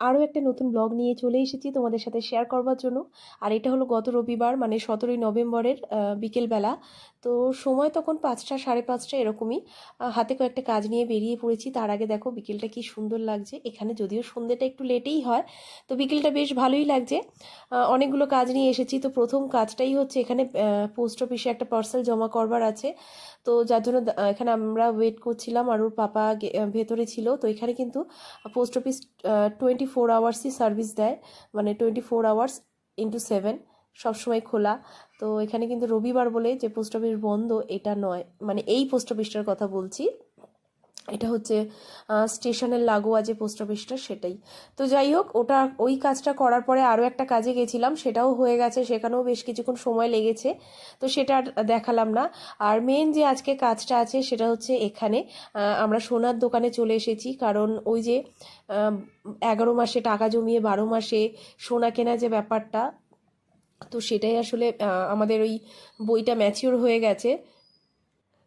আরও একটা নতুন ব্লগ নিয়ে চলে এসেছি তোমাদের সাথে শেয়ার করবার জন্য। আর এটা হলো গত রবিবার মানে সতেরোই নভেম্বরের বিকেলবেলা। তো সময় তখন পাঁচটা, সাড়ে পাঁচটা এরকমই। হাতে কয়েকটা কাজ নিয়ে বেরিয়ে পড়েছি। তার আগে দেখো বিকেলটা কি সুন্দর লাগছে। এখানে যদিও সন্ধ্যেটা একটু লেটেই হয়, তো বিকেলটা বেশ ভালোই লাগছে। অনেকগুলো কাজ নিয়ে এসেছি। তো প্রথম কাজটাই হচ্ছে এখানে পোস্ট অফিসে একটা পার্সেল জমা করবার আছে। তো যার জন্য এখানে আমরা ওয়েট করছিলাম আর ওর পাপা ভেতরে ছিল। তো এখানে কিন্তু পোস্ট অফিস টোয়েন্টি ফোর আওয়ার্সই সার্ভিস দেয় মানে twenty four hours into seven সবসময় খোলা। তো এখানে কিন্তু রবিবার বলে যে পোস্ট অফিস বন্ধ, এটা নয়। মানে এই পোস্ট অফিসটার কথা বলছি। এটা হচ্ছে স্টেশনের লাগোয়া যে পোস্ট অফিসটা সেটাই। তো যাই হোক, ওটা ওই কাজটা করার পরে আরও একটা কাজে গেছিলাম, সেটাও হয়ে গেছে, সেখানেও বেশ কিছুক্ষণ সময় লেগেছে। তো সেটা দেখালাম না। আর মেন যে আজকে কাজটা আছে, সেটা হচ্ছে এখানে আমরা সোনার দোকানে চলে এসেছি। কারণ ওই যে এগারো মাসে টাকা জমিয়ে বারো মাসে সোনা কেনা যে ব্যাপারটা, তো সেটাই আসলে আমাদের ওই বইটা ম্যাচিওর হয়ে গেছে।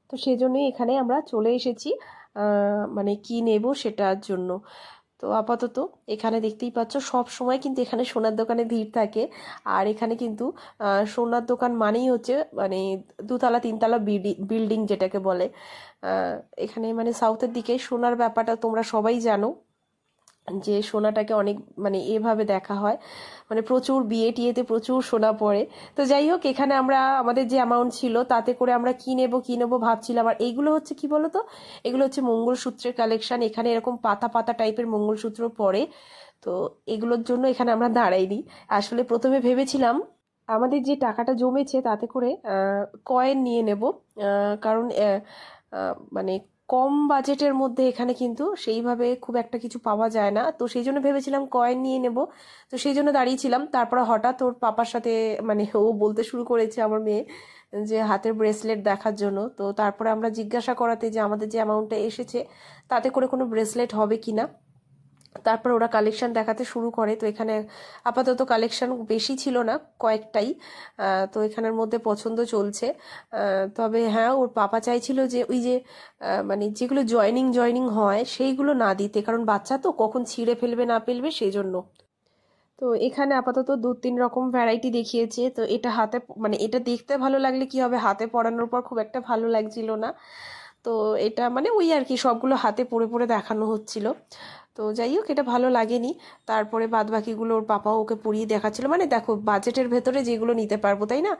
তো সেজন্যই এখানে আমরা চলে এসেছি। মানে কি নেব সেটার জন্য। তো আপাতত এখানে দেখতেই পাচ্ছ, সব সময় কিন্তু এখানে সোনার দোকানে ভিড় থাকে। আর এখানে কিন্তু সোনার দোকান মানেই হচ্ছে মানে দুতলা, তিনতলা বিল্ডিং যেটাকে বলে। এখানে মানে সাউথের দিকে সোনার ব্যাপারটা তোমরা সবাই জানো। যে সোনাটাকে অনেক মানে এভাবে দেখা হয়। মানে প্রচুর বিয়ে টিয়েতে প্রচুর সোনা পড়ে। তো যাই হোক, এখানে আমরা, আমাদের যে অ্যামাউন্ট ছিল, তাতে করে আমরা কি নেব কি নেব ভাবছিলাম। আর এইগুলো হচ্ছে কি বলো তো এগুলো হচ্ছে মঙ্গলসূত্রের কালেকশান এখানে এরকম পাতা পাতা টাইপের মঙ্গলসূত্র পড়ে। তো এগুলোর জন্য এখানে আমরা দাঁড়াইনি। আসলে প্রথমে ভেবেছিলাম, আমাদের যে টাকাটা জমেছে তাতে করে কয়েন নিয়ে নেব। কারণ মানে কম বাজেটের মধ্যে এখানে কিন্তু সেইভাবে খুব একটা কিছু পাওয়া যায় না। তো সেই জন্য ভেবেছিলাম কয়েন নিয়ে নেব। তো সেই জন্য দাঁড়িয়েছিলাম। তারপরে হঠাৎ ওর পাপার সাথে মানে ও বলতে শুরু করেছে আমার মেয়ে, যে হাতের ব্রেসলেট দেখার জন্য। তো তারপরে আমরা জিজ্ঞাসা করাতে যে আমাদের যে অ্যামাউন্টটা এসেছে, তাতে করে কোনো ব্রেসলেট হবে কি না তারপর ওরা কালেকশন দেখাতে শুরু করে। তো এখানে আপাতত কালেকশন বেশি ছিল না, কয়েকটাই। তো এখানের মধ্যে পছন্দ চলছে। তবে হ্যাঁ ওর পাপা চাইছিল যে ওই যে মানে যেগুলো জয়নিং জয়নিং হয়, সেইগুলো না দিতে। কারণ বাচ্চা তো কখন ছিঁড়ে ফেলবে, না ফেলবে সেই জন্য তো এখানে আপাতত দু তিন রকম ভ্যারাইটি দেখিয়েছে। তো এটা হাতে মানে এটা দেখতে ভালো লাগলে কি হবে? হাতে পরানোর পর খুব একটা ভালো লাগছিল না। তো এটা মানে ওই আর কি, সবগুলো হাতে পরে পরে দেখানো হচ্ছিল। তো যাই হোক, এটা ভালো লাগেনি। তারপরে বাদ বাকিগুলো ওর পাপাও ওকে পরিয়ে দেখাচ্ছিল। মানে দেখো বাজেটের ভেতরে যেগুলো নিতে পারব, তাই না?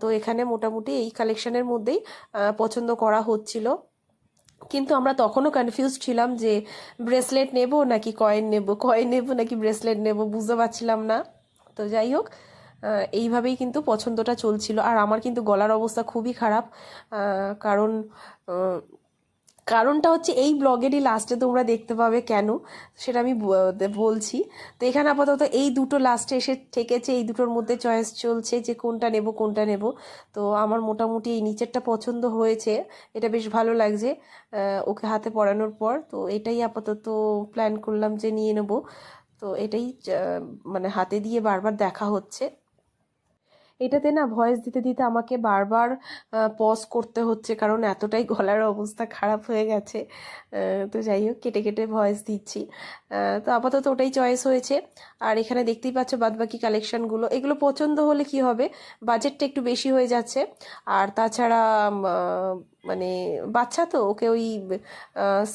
তো এখানে মোটামুটি এই কালেকশনের মধ্যেই পছন্দ করা হচ্ছিল। কিন্তু আমরা তখনও কনফিউজ ছিলাম যে ব্রেসলেট নেব নাকি কয়েন নেব কয়েন নেব নাকি ব্রেসলেট নেব, বুঝতে পারছিলাম না। তো যাই হোক এইভাবেই কিন্তু পছন্দটা চলছিল। আর আমার কিন্তু গলার অবস্থা খুবই খারাপ কারণ কারণটা হচ্ছে এই ব্লগেরই লাস্টে তোমরা দেখতে পাবে কেন, সেটা আমি বলছি। তো এখানে আপাতত এই দুটো লাস্টে এসে ঠেকেছে, এই দুটোর মধ্যে চয়েস চলছে যে কোনটা নেব কোনটা নেব। তো আমার মোটামুটি এই নিচেরটা পছন্দ হয়েছে, এটা বেশ ভালো লাগছে ওকে হাতে পড়ানোর পর। তো এটাই আপাতত প্ল্যান করলাম যে নিয়ে নেব। তো এটাই মানে হাতে দিয়ে বারবার দেখা হচ্ছে। এটাতে না ভয়েস দিতে দিতে আমাকে বারবার পজ করতে হচ্ছে কারণ এতটাই গলার অবস্থা খারাপ হয়ে গেছে। তো যাই হোক, কেটে কেটে ভয়েস দিচ্ছি। তো আপাতত ওটাই চয়েস হয়েছে। আর এখানে দেখতেই পাচ্ছ বাদবাকি কালেকশানগুলো এগুলো পছন্দ হলে কি হবে? বাজেটটা একটু বেশি হয়ে যাচ্ছে। আর তাছাড়া মানে বাচ্চা তো, ওকে ওই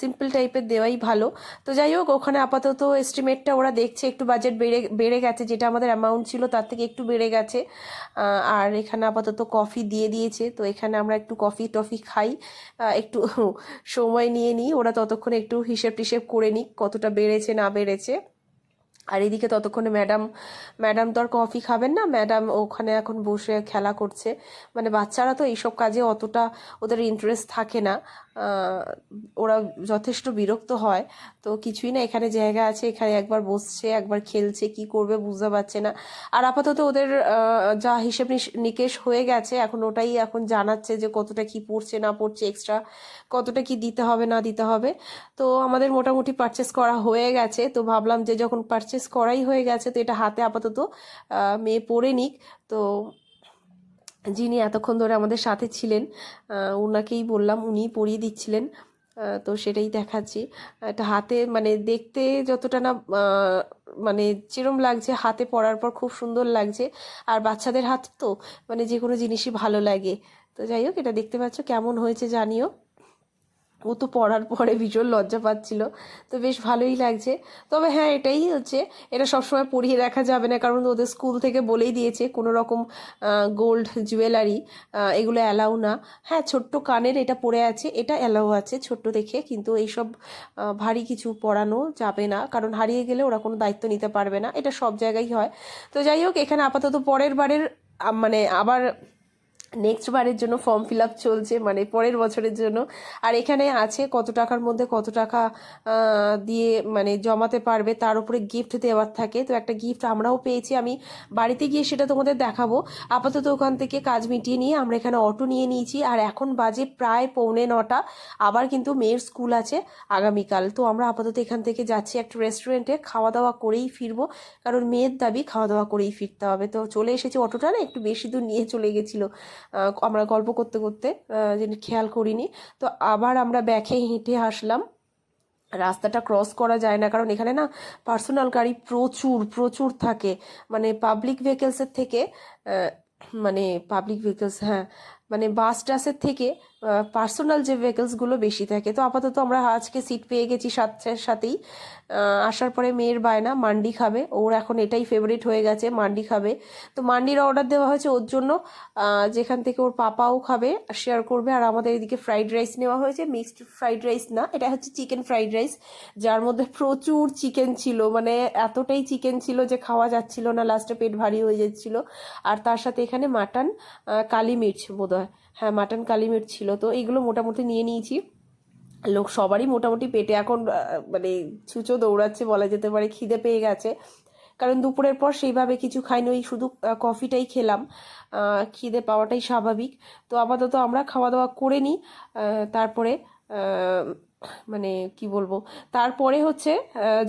সিম্পল টাইপের দেওয়াই ভালো। তো যাই হোক, ওখানে আপাতত এস্টিমেটটা ওরা দেখছে, একটু বাজেট বেড়ে বেড়ে গেছে, যেটা আমাদের অ্যামাউন্ট ছিল তার থেকে একটু বেড়ে গেছে। আর এখানে আপাতত কফি দিয়ে দিয়েছে, তো এখানে আমরা একটু কফি টফি খাই। একটু সময় নিয়ে নিই, ওরা ততক্ষণে একটু হিসেব টিসেব করে নিক, কতটা বেড়েছে, না বেড়েছে। আর এদিকে ততক্ষণে ম্যাডাম ম্যাডাম তো আর কফি খাবেন না। ম্যাডাম ওখানে এখন বসে খেলা করছে। মানে বাচ্চারা তো এইসব কাজে অতটা ওদের ইন্টারেস্ট থাকে না। ওরা যথেষ্ট বিরক্ত হয়। তো কিছুই না, এখানে জায়গা আছে, এখানে একবার বসছে, একবার খেলছে, কি করবে বুঝতে পারছে না। আর আপাতত ওদের যা হিসেব নিকেশ হয়ে গেছে, এখন ওটাই এখন জানাচ্ছে যে কতটা কি পড়ছে, না পড়ছে এক্সট্রা কতটা কি দিতে হবে, না দিতে হবে। তো আমাদের মোটামুটি পারচেস করা হয়ে গেছে। তো ভাবলাম যে যখন পারচেস করাই হয়ে গেছে, তো এটা হাতে আপাতত মেয়ে পরে নিক। তো যিনি এতক্ষণ ধরে আমাদের সাথে ছিলেন ওনাকেই বললাম উনি পরিয়ে দিচ্ছিলেন তো সেটাই দেখাচ্ছি। এটা হাতে মানে দেখতে যতটা না মানে যেরম লাগছে, হাতে পরার পর খুব সুন্দর লাগছে। আর বাচ্চাদের হাত তো মানে যে কোনো জিনিসই ভালো লাগে। তো যাই হোক, এটা দেখতে পাচ্ছ, কেমন হয়েছে জানিও। ও তো পড়ার পরে ভীষণ লজ্জা পাচ্ছিল। তো বেশ ভালোই লাগছে। তবে হ্যাঁ এটাই হচ্ছে, এটা সবসময় পরিয়ে রাখা যাবে না, কারণ ওদের স্কুল থেকে বলেই দিয়েছে, কোনো রকম গোল্ড জুয়েলারি এগুলো অ্যালাউ না। হ্যাঁ ছোট্ট কানের এটা পড়ে আছে, এটা অ্যালাউ আছে ছোট্ট দেখে, কিন্তু এইসব ভারী কিছু পরানো যাবে না, কারণ হারিয়ে গেলে ওরা কোনো দায়িত্ব নিতে পারবে না, এটা সব জায়গায় হয়। তো যাই হোক, এখানে আপাতত পরের বারের মানে আবার নেক্সট বারের জন্য ফর্ম ফিল আপ চলছে মানে পরের বছরের জন্য। আর এখানে আছে কত টাকার মধ্যে কত টাকা দিয়ে মানে জমাতে পারবে, তার উপরে গিফট দেওয়ার থাকে। তো একটা গিফট আমরাও পেয়েছি, আমি বাড়িতে গিয়ে সেটা তোমাদের দেখাবো। আপাতত ওখান থেকে কাজ মিটিয়ে নিয়ে আমরা এখানে অটো নিয়ে নিয়েছি, আর এখন বাজে প্রায় পৌনে নটা। আবার কিন্তু মেয়ের স্কুল আছে আগামীকাল। তো আমরা আপাতত এখান থেকে যাচ্ছি একটা রেস্টুরেন্টে খাওয়া দাওয়া করেই ফিরবো। কারণ মেয়ের দাবি খাওয়া দাওয়া করেই ফিরতে হবে। তো চলে এসেছি অটোটা না, একটু বেশি দূর নিয়ে চলে গেছিল। আমরা গল্প করতে করতে যিনি খেয়াল করিনি। তো আবার আমরা ব্যাখে হেঁটে আসলাম। রাস্তাটা ক্রস করা যায় না, কারণ এখানে না পার্সোনাল গাড়ি প্রচুর প্রচুর থাকে। মানে পাবলিক ভেহিকেলসের থেকে মানে পাবলিক ভেহিকেলস হ্যাঁ মানে বাস টাসের থেকে পার্সোনাল যে ভেহিকলসগুলো বেশি থাকে। তো আপাতত আমরা আজকে সিট পেয়ে গেছি সাতটার সাথেই। আসার পরে মেয়ের বায়না, মান্ডি খাবে। ওর এখন এটাই ফেভারিট হয়ে গেছে, মান্ডি খাবে। তো মান্ডির অর্ডার দেওয়া হয়েছে ওর জন্য। যেখান থেকে ওর পাপাও খাবে শেয়ার করবে। আর আমাদের এদিকে ফ্রাইড রাইস নেওয়া হয়েছে মিক্সড ফ্রাইড রাইস না, এটা হচ্ছে চিকেন ফ্রাইড রাইস যার মধ্যে প্রচুর চিকেন ছিল মানে এতটাই চিকেন ছিল যে খাওয়া যাচ্ছিল না লাস্টে পেট ভারী হয়ে যাচ্ছিল। আর তার সাথে এখানে মাটন কালি মির্চ বোধহয়। হ্যাঁ মাটন কালি মিট ছিল। তো এইগুলো মোটামুটি নিয়ে নিয়েছি। লোক সবারই মোটামুটি পেটে এখন মানে ছুঁচো দৌড়াচ্ছে বলা যেতে পারে, খিদে পেয়ে গেছে। কারণ দুপুরের পর সেইভাবে কিছু খাইনি, ওই শুধু কফিটাই খেলাম। খিদে পাওয়াটাই স্বাভাবিক। তো আপাতত আমরা খাওয়া দাওয়া করে নিই। তারপরে মানে কি বলব? তারপরে হচ্ছে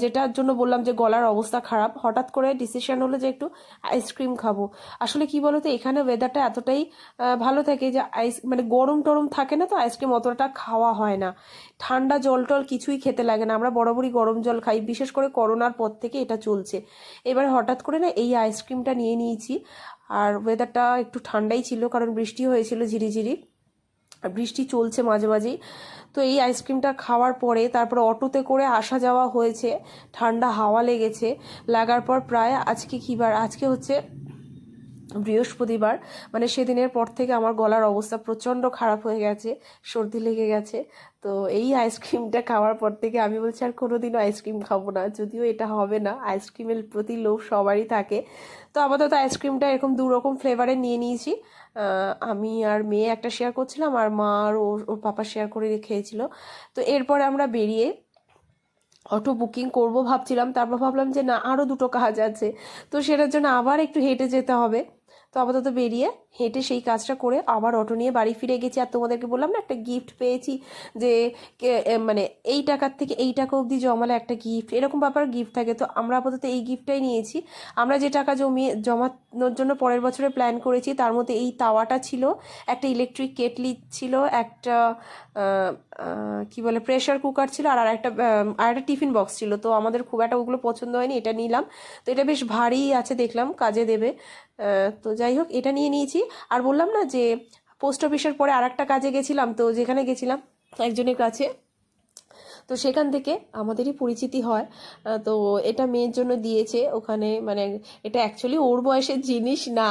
যেটার জন্য বললাম যে গলার অবস্থা খারাপ, হঠাৎ করে ডিসিশন হলো যে একটু আইসক্রিম খাব। আসলে কি বলতো, এখানে ওয়েদারটা এতটাই ভালো থাকে যে আইস মানে গরম টরম থাকে না তো আইসক্রিম অতটা খাওয়া হয় না। ঠান্ডা জল টল কিছুই খেতে লাগে না। আমরা বরাবরই গরম জল খাই, বিশেষ করে করোনার পর থেকে এটা চলছে। এবার হঠাৎ করে না এই আইসক্রিমটা নিয়ে নিয়েছি। আর ওয়েদারটা একটু ঠান্ডাই ছিল, কারণ বৃষ্টি হয়েছিল ঝিরিঝিরি। বৃষ্টি চলছে মাঝে মাঝেই। তো এই আইসক্রিমটা খাওয়ার পরে তারপরে অটোতে করে আসা যাওয়া হয়েছে। ঠান্ডা হাওয়া লেগেছে। লাগার পর প্রায় আজকে কী বার? আজকে হচ্ছে বৃহস্পতিবার মানে সেদিনের পর থেকে আমার গলার অবস্থা প্রচণ্ড খারাপ হয়ে গেছে, সর্দি লেগে গেছে। তো এই আইসক্রিমটা খাওয়ার পর থেকে আমি বলছি, আর কোনোদিনও আইসক্রিম খাব না, যদিও এটা হবে না, আইসক্রিমের প্রতি লোভ সবারই থাকে। তো আপাতত আইসক্রিমটা এরকম দু রকম ফ্লেভারে নিয়ে নিয়েছি। আমি আর মেয়ে একটা শেয়ার করছিলাম, আর মা আর ওর ওর পাপা শেয়ার করে খেয়েছিল। তো এরপরে আমরা বেরিয়ে অটো বুকিং করব ভাবছিলাম, তারপর ভাবলাম যে না আরও দুটো কাজ আছে। তো সেটার জন্য আবার একটু হেঁটে যেতে হবে। তো আপাতত বেরিয়ে হেঁটে সেই কাজটা করে আবার অটো নিয়ে বাড়ি ফিরে গেছি। আর তোমাদেরকে বললাম না, একটা গিফট পেয়েছি যে মানে এই টাকার থেকে এই টাকা অবধি জমালে একটা গিফট এরকম ব্যাপার গিফট থাকে। তো আমরা আপাতত এই গিফটটাই নিয়েছি। আমরা যে টাকা জমিয়ে, জমানোর জন্য পরের বছরে প্ল্যান করেছি, তার মধ্যে এই তাওয়াটা ছিল, একটা ইলেকট্রিক কেটলি ছিল, একটা কি বলে প্রেশার কুকার ছিল, আর একটা আর একটা টিফিন বক্স ছিল। তো আমাদের খুব একটা ওগুলো পছন্দ হয়নি, এটা নিলাম। তো এটা বেশ ভারী আছে, দেখলাম, কাজে দেবে। তো যাই হোক, এটা নিয়ে নিয়েছি। আর বললাম না যে পোস্ট অফিসের পরে আর একটা কাজে গেছিলাম, তো যেখানে গেছিলাম একজনের কাছে। তো সেখান থেকে আমাদেরই পরিচিতি হয়। তো এটা মেয়ের জন্য দিয়েছে। ওখানে মানে এটা অ্যাকচুয়ালি ওর বয়সের জিনিস না।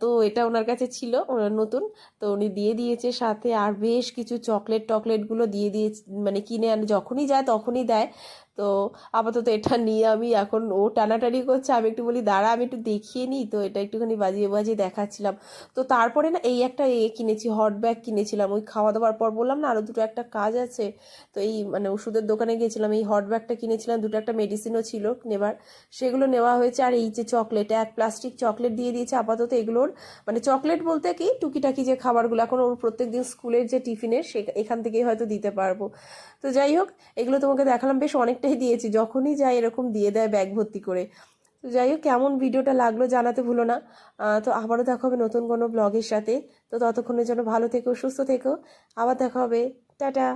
তো এটা ওনার কাছে ছিল ওনার নতুন। তো উনি দিয়ে দিয়েছে সাথে। আর বেশ কিছু চকলেট টকলেটগুলো দিয়ে দিয়ে মানে কিনে আনে, যখনই যায় তখনই দেয়। তো আপাতত এটা নিয়ে আমি এখন ও টানাটানি করছে। আমি একটু বলি, দাঁড়া, আমি একটু দেখিয়ে নিই। তো এটা একটুখানি বাজিয়ে বাজিয়ে দেখাচ্ছিলাম। তো তারপরে না এই একটা এ কিনেছি, হট ব্যাগ কিনেছিলাম। ওই খাওয়া দাওয়ার পর বললাম, না আরও দুটো একটা কাজ আছে। তো এই মানে ওষুধের দোকানে গিয়েছিলাম, এই হট ব্যাগটা কিনেছিলাম। দুটো একটা মেডিসিনও ছিল নেবার। সেগুলো নেওয়া হয়েছে আর এই যে চকলেট, এক প্লাস্টিক চকলেট দিয়ে দিয়েছে আপাতত এগুলোর। মানে চকলেট বলতে কি, টুকিটাকি যে খাবারগুলো এখন ওর প্রত্যেক দিন স্কুলের যে টিফিনের, সে এখান থেকেই হয়তো দিতে পারব। তো যাই হোক, এগুলো তোমাকে দেখালাম। বেশ অনেকটাই দিয়েছি, যখনই যাই এরকম দিয়ে দেয় ব্যাগ ভর্তি করে। তো যাই হোক, কেমন ভিডিওটা লাগল জানাতে ভুলো না। তো আবারও দেখা হবে নতুন কোনো ব্লগের সাথে। তো ততক্ষণের জন্য ভালো থেকো, সুস্থ থেকো। আবার দেখা হবে। টাটা!